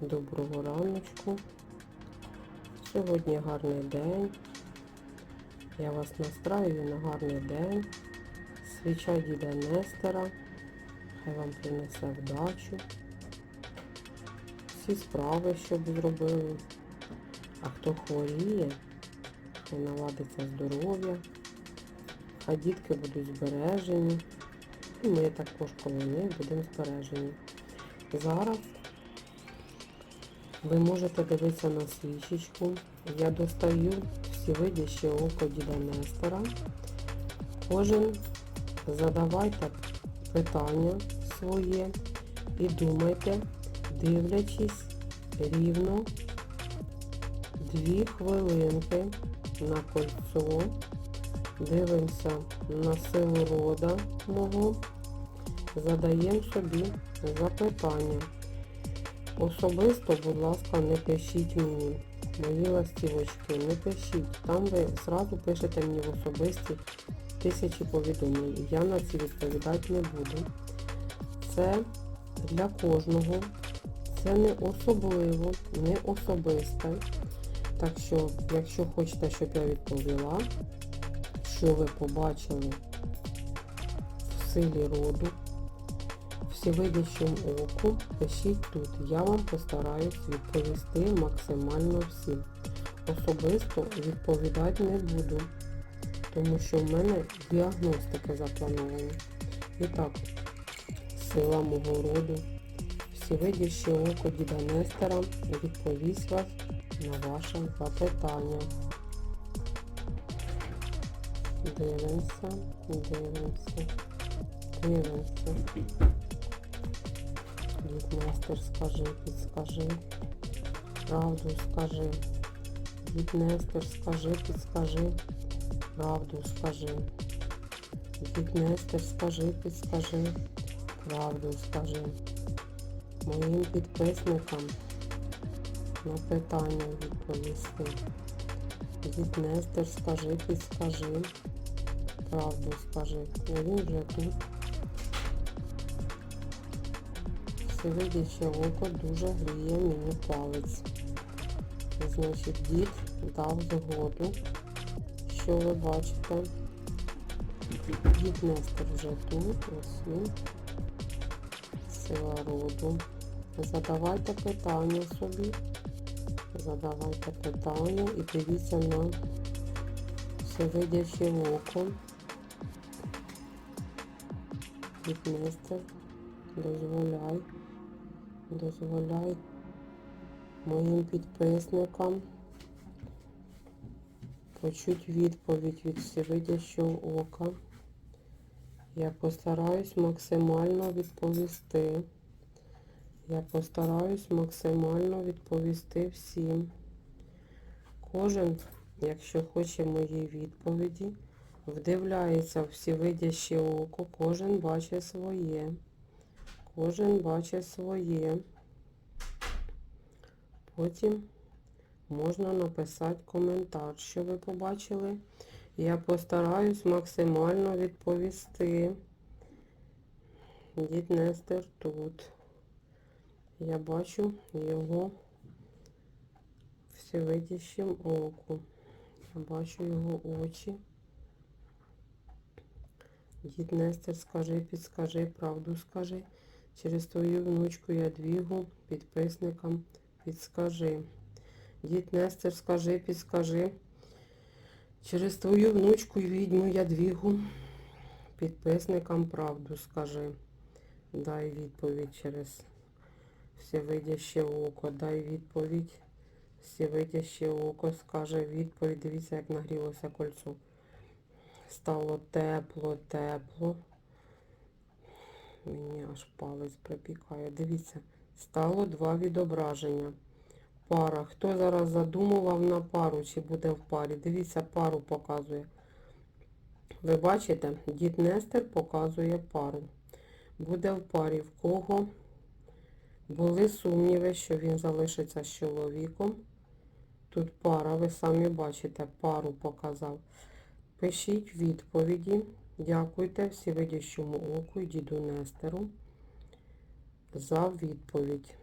Доброго раночку. Сьогодні гарний день. Я вас настраю на гарний день. Свіча діда Нестера. Хай вам принесе вдачу. Всі справи, щоб зробили. А хто хворіє, хай наладиться здоров'я. Хай дітки будуть збережені. І ми також коло них будемо збережені. Зараз ви можете дивитися на свічечку. Я достаю всевидяще око діда Нестора. Кожен задавайте питання своє і думайте, дивлячись рівно дві хвилинки на кольцо. Дивимося на силу рода мого. Задаємо собі запитання. Особисто, будь ласка, не пишіть мені. Мої ластівочки, не пишіть. Там ви зразу пишете мені в особисті тисячі повідомлень. Я на ці відповідати не буду. Це для кожного. Це не особливо, не особисте. Так що, якщо хочете, щоб я відповіла, що ви побачили в силі роду, всевидящим оку, пишіть тут. Я вам постараюсь відповісти максимально всім. Особисто відповідати не буду, тому що в мене діагностика запланована. І так, сила мого роду, всевидяще око діда Нестера відповість вас на ваше запитання. Дивимося, дивимося, дивимося. Діднестер, скажи, підскажи. Правду скажи. Діднестер, скажи, підскажи. Правду скажи. Діднестер, скажи, підскажи. Правду скажи. Моїм підписникам на питання відповісти. Діднестер, скажи, підскажи. Правду скажи. Він вже тут. Всевидяче око дуже гріє мені палець. Значить, дід дав згоду, що ви бачите. Дід Нестор вже тут, ось він. Сила роду. Задавайте питання собі. Задавайте питання і дивіться на всевидяче око. Дід Нестор, дозволяй дозволяй моїм підписникам почути відповідь від всевидящого ока. Я постараюсь максимально відповісти. Я постараюсь максимально відповісти всім. Кожен, якщо хоче мої відповіді, вдивляється всевидяще око, кожен бачить своє. Кожен бачить своє. Потім можна написати коментар, що ви побачили. Я постараюсь максимально відповісти. Дід Нестер тут. Я бачу його всевидящим оку. Я бачу його очі. Дід Нестер, скажи, підскажи, правду скажи. Через твою внучку Ядвігу підписникам підскажи. Дід Нестер, скажи, підскажи. Через твою внучку і відьму Ядвігу підписникам правду скажи. Дай відповідь через всевидяще око. Дай відповідь. Всевидяще око скаже відповідь. Дивіться, як нагрілося кольцо. Стало тепло, тепло. Мені аж палець припікає. Дивіться, стало два відображення. Пара. Хто зараз задумував на пару, чи буде в парі? Дивіться, пару показує. Ви бачите, дід Нестер показує пару. Буде в парі. В кого були сумніви, що він залишиться з чоловіком. Тут пара, ви самі бачите, пару показав. Пишіть відповіді. Дякуйте всевидящому оку і діду Нестеру за відповідь.